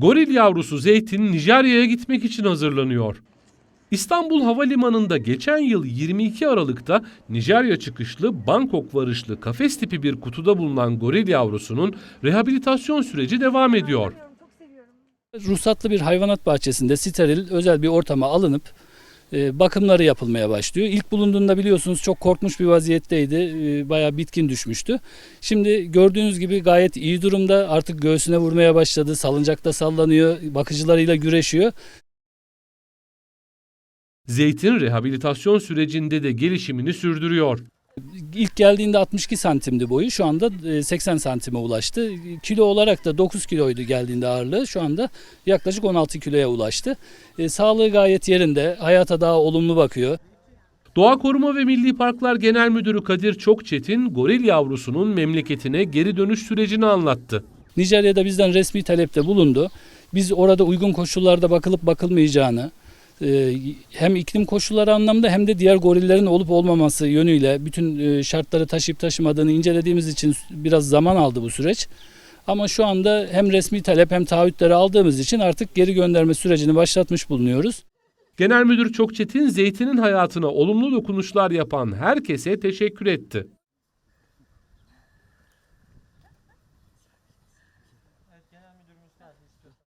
Goril yavrusu Zeytin Nijerya'ya gitmek için hazırlanıyor. İstanbul Havalimanı'nda geçen yıl 22 Aralık'ta Nijerya çıkışlı Bangkok varışlı kafes tipi bir kutuda bulunan goril yavrusunun rehabilitasyon süreci devam ediyor. Ruhsatlı bir hayvanat bahçesinde steril özel bir ortama alınıp bakımları yapılmaya başlıyor. İlk bulunduğunda biliyorsunuz çok korkmuş bir vaziyetteydi. E, bayağı bitkin düşmüştü. Şimdi gördüğünüz gibi gayet iyi durumda. Artık göğsüne vurmaya başladı. Salıncakta sallanıyor. Bakıcılarıyla güreşiyor. Zeytin rehabilitasyon sürecinde de gelişimini sürdürüyor. İlk geldiğinde 62 santimdi boyu. Şu anda e, 80 santime ulaştı. Kilo olarak da 9 kiloydu geldiğinde ağırlığı. Şu anda yaklaşık 16 kiloya ulaştı. E, sağlığı gayet yerinde. Hayata daha olumlu bakıyor. Doğa Koruma ve Milli Parklar Genel Müdürü Kadir Çokçetin, goril yavrusunun memleketine geri dönüş sürecini anlattı. Nijerya'da bizden resmi talepte bulundu. Biz orada uygun koşullarda bakılıp bakılmayacağını, e, e, hem iklim koşulları anlamda hem de diğer gorillerin olup olmaması yönüyle bütün e, şartları taşıyıp taşımadığını incelediğimiz için biraz zaman aldı bu süreç. Ama şu anda hem resmi talep hem taahhütleri aldığımız için artık geri gönderme sürecini başlatmış bulunuyoruz. Genel Müdür Çokçetin zeytinin hayatına olumlu dokunuşlar yapan herkese teşekkür etti.